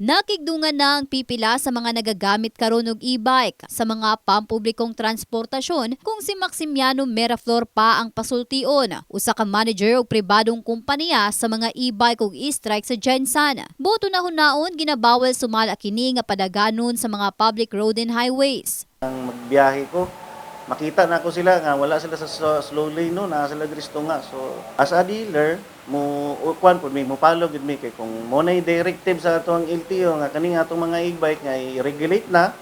Nakigdungan na ang pipila sa mga nagagamit karon og e-bike sa mga pampublikong transportasyon kung si Maximiano Meraflor pa ang pasultion, usa ka manager og pribadong kumpanya sa mga e-bike ug e-strike sa Gensan. Boto na hunaon ginabawal sumala kini nga padaganon sa mga public road and highways. Ang magbiyahe ko, makita na ko sila nga wala sila sa slow lane no, na sila gristo nga. So as a dealer, mo kuan pud mi mo follow gid mi kay kung mo na directive sa atong LTO nga kani nga atong mga e-bike nga i-regulate na,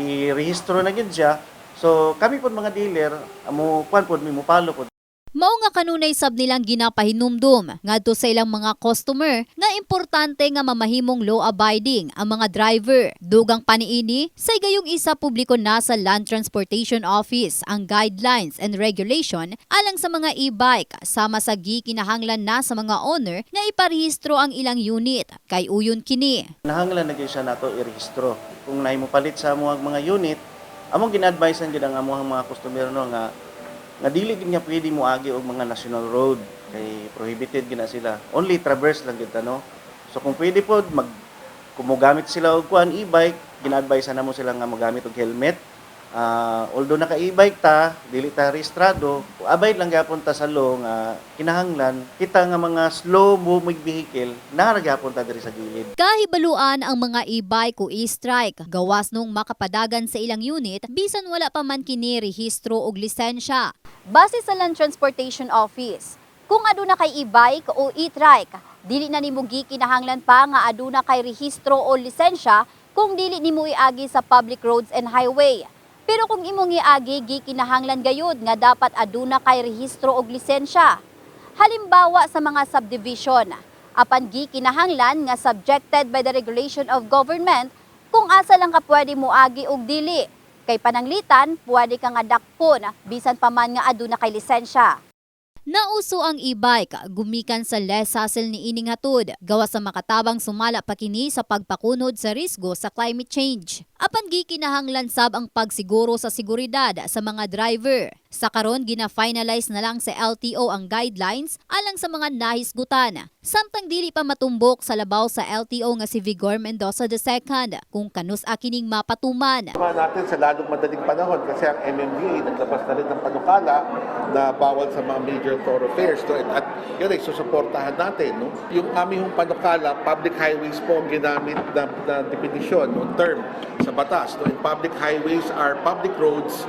i-rehistro na gid siya. So kami pud mga dealer, mo kuan pud mi mo follow pud Mao nga kanunay sab nilang ginapahinumdum ngadto sa ilang mga customer nga importante nga mamahimong law abiding ang mga driver. Dugang paniini say gayong isa publiko na sa Land Transportation Office ang guidelines and regulation alang sa mga e-bike sama sa gikinahanglan na sa mga owner nga iparehistro ang ilang unit kay uyon kini. nahanglan na gyud siya nato i-rehistro. Kung naay mo palit sa mga unit, among gina-advise gid ang among mga customer no nga nga dili gid nga pwede mo agi og mga national road kay prohibited gina sila. Only traverse lang gid no. So kung pwede pod mag kung mogamit sila og kuan e-bike, gina-advise na mo sila nga mogamit og helmet. Ah, although naka e-bike ta, dili ta rehistrado, abay lang gyapon ta sa law nga kinahanglan kita nga mga slow moving vehicle na gyapon ta diri sa gilid. Kahibaluan ang mga e-bike o e-strike gawas nung makapadagan sa ilang unit bisan wala pa man kini rehistro og lisensya. Base sa Land Transportation Office, kung aduna kay e-bike o e-trike, dili na nimo gikinahanglan pa nga aduna kay rehistro o lisensya kung dili nimo iagi sa public roads and highway. Pero kung imong iagi gikinahanglan gayud nga dapat aduna kay rehistro og lisensya. Halimbawa sa mga subdivision, apan gikinahanglan nga subjected by the regulation of government kung asa lang ka pwede moagi og dili. Kay pananglitan, pwede ka nga dakpon bisan pa man nga aduna kay lisensya. Nauso ang e-bike, gumikan sa less hassle ni ining hatod, gawa sa makatabang sumala pa kini sa pagpakunod sa risgo sa climate change. Apan gikinahanglan sab ang pagsiguro sa seguridad sa mga driver. Sa karon gina-finalize na lang sa LTO ang guidelines alang sa mga nahisgutan. Samtang dili pa matumbok sa labaw sa LTO nga si Vigor Mendoza II kung kanus akining mapatuman. Sama natin sa lalong madaling panahon kasi ang MMDA naglabas na rin ng panukala na bawal sa mga major thoroughfares to, at yun ay susuportahan natin. No? Yung aming panukala, public highways po ang ginamit na, na definisyon, no, term sa batas. No? And public highways are public roads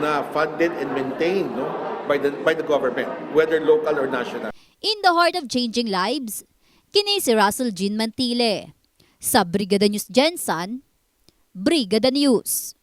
na funded and maintained no, by, the, by the government, whether local or national. In the heart of changing lives, kini si Russell Jean Mantile. Sa Brigada News Jensen, Brigada News.